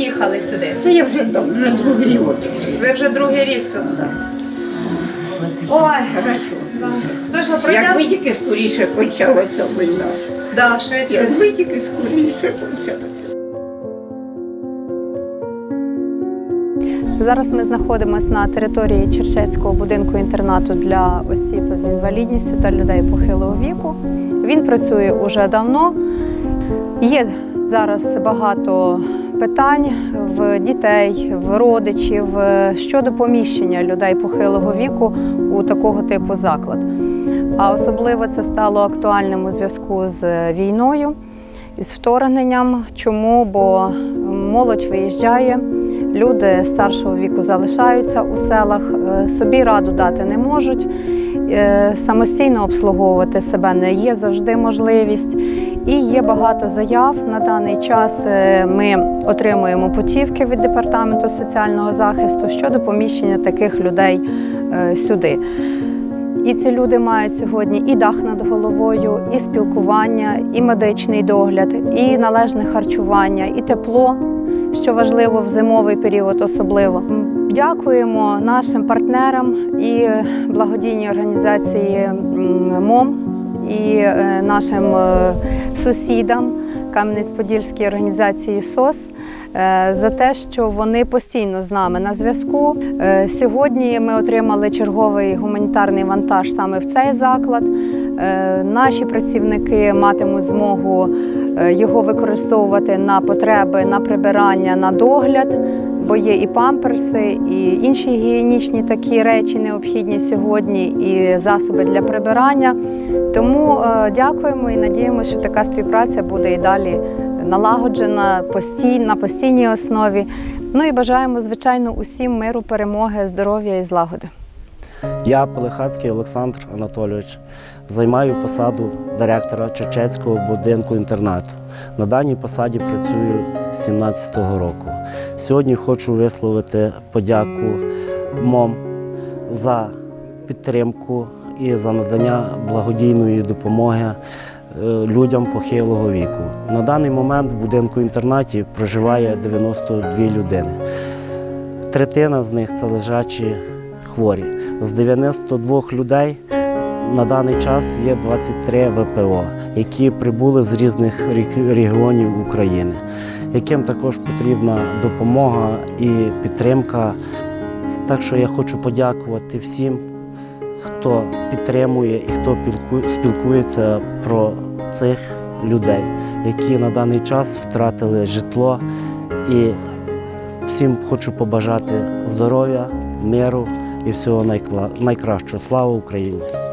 приїхали сюди? Це я вже, дав- вже другий рік. тут. Ви вже другий рік тут. Ой, Хорошо. то що Якби пройдемо? тільки скоріше почалася війна. Да, швидше. Якби тільки скоріше почалася. Зараз ми знаходимося на території Черчецького будинку інтернату для осіб з інвалідністю та людей похилого віку. Він працює уже давно. Є зараз багато питань в дітей, в родичів е, щодо поміщення людей похилого віку у такого типу заклад. А особливо це стало актуальним у зв'язку з війною із вторгненням. Чому? Бо молодь виїжджає, люди старшого віку залишаються у селах, е, собі раду дати не можуть. е, Самостійно обслуговувати себе не є завжди можливість. І є багато заяв. На даний час е, ми отримуємо путівки від департаменту соціального захисту щодо поміщення таких людей сюди. І ці люди мають сьогодні і дах над головою, і спілкування, і медичний догляд, і належне харчування, і тепло, що важливо в зимовий період особливо. Дякуємо нашим партнерам і благодійній організації МОМ і е, нашим е, сусідам Кам'янець-Подільській організації СОС е, за те, що вони постійно з нами на зв'язку. Е, Сьогодні ми отримали черговий гуманітарний вантаж саме в цей заклад. Е, Наші працівники матимуть змогу його використовувати на потреби, на прибирання, на догляд. Бо є і памперси, і інші гігієнічні такі речі необхідні сьогодні, і засоби для прибирання. Тому е, дякуємо і надіємося, що така співпраця буде і далі налагоджена на постійній основі. Ну і бажаємо, звичайно, усім миру, перемоги, здоров'я і злагоди. Я Пелихацький Олександр Анатолійович. Займаю посаду директора Чечецького будинку інтернату. На даній посаді працюю з 17-го року. Сьогодні хочу висловити подяку МОМ за підтримку і за надання благодійної допомоги е, людям похилого віку. На даний момент в будинку інтернаті проживає 92 людини. Третина з них це лежачі хворі. З 92 людей на даний час є 23 ВПО, які прибули з різних регіонів України, яким також потрібна допомога і підтримка. Так що я хочу подякувати всім, хто підтримує і хто спілкується про цих людей, які на даний час втратили житло. І всім хочу побажати здоров'я, миру і всього найкращого. Слава Україні!